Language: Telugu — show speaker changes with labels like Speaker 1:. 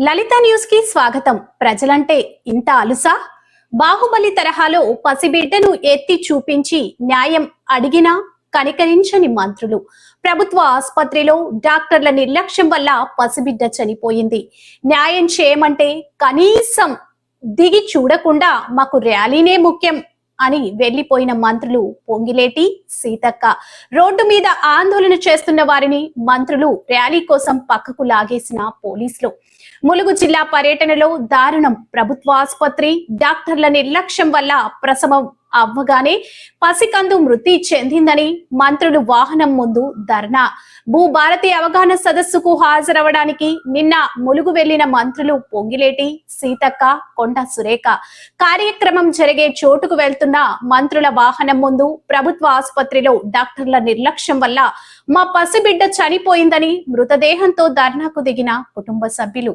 Speaker 1: లలిత న్యూస్కి స్వాగతం. ప్రజలంటే ఇంత అలుసా? బాహుబలి తరహాలో పసిబిడ్డను ఎత్తి చూపించి న్యాయం అడిగినా కనికరించని మంత్రులు. ప్రభుత్వ ఆసుపత్రిలో డాక్టర్ల నిర్లక్ష్యం వల్ల పసిబిడ్డ చనిపోయింది. న్యాయం చేయమంటే కనీసం దిగి చూడకుండా మాకు ర్యాలీనే ముఖ్యం. అని వెళ్ళిపోయిన మంత్రులు పొంగిలేటి సీతక్క. రోడ్డు మీద ఆందోళన చేస్తున్న వారిని మంత్రులు ర్యాలీ కోసం పక్కకు లాగేసిన పోలీసులు. ములుగు జిల్లా పర్యటనలో దారుణం. ప్రభుత్వ ఆసుపత్రి డాక్టర్ల నిర్లక్ష్యం వల్ల ప్రసవం. అవ్వగానే పసికందు మృతి చెందిందని మంత్రులు వాహనం ముందు ధర్నా. భూభారతి అవగాహన సదస్సుకు హాజరవడానికి నిన్న ములుగు వెళ్ళిన మంత్రులు పొంగిలేటి సీతక్క కొండ సురేఖ. కార్యక్రమం జరిగే చోటుకు వెళ్తున్న మంత్రుల వాహనం ముందు ప్రభుత్వ ఆసుపత్రిలో డాక్టర్ల నిర్లక్ష్యం వల్ల మా పసిబిడ్డ చనిపోయిందని మృతదేహంతో ధర్నాకు దిగిన కుటుంబ సభ్యులు.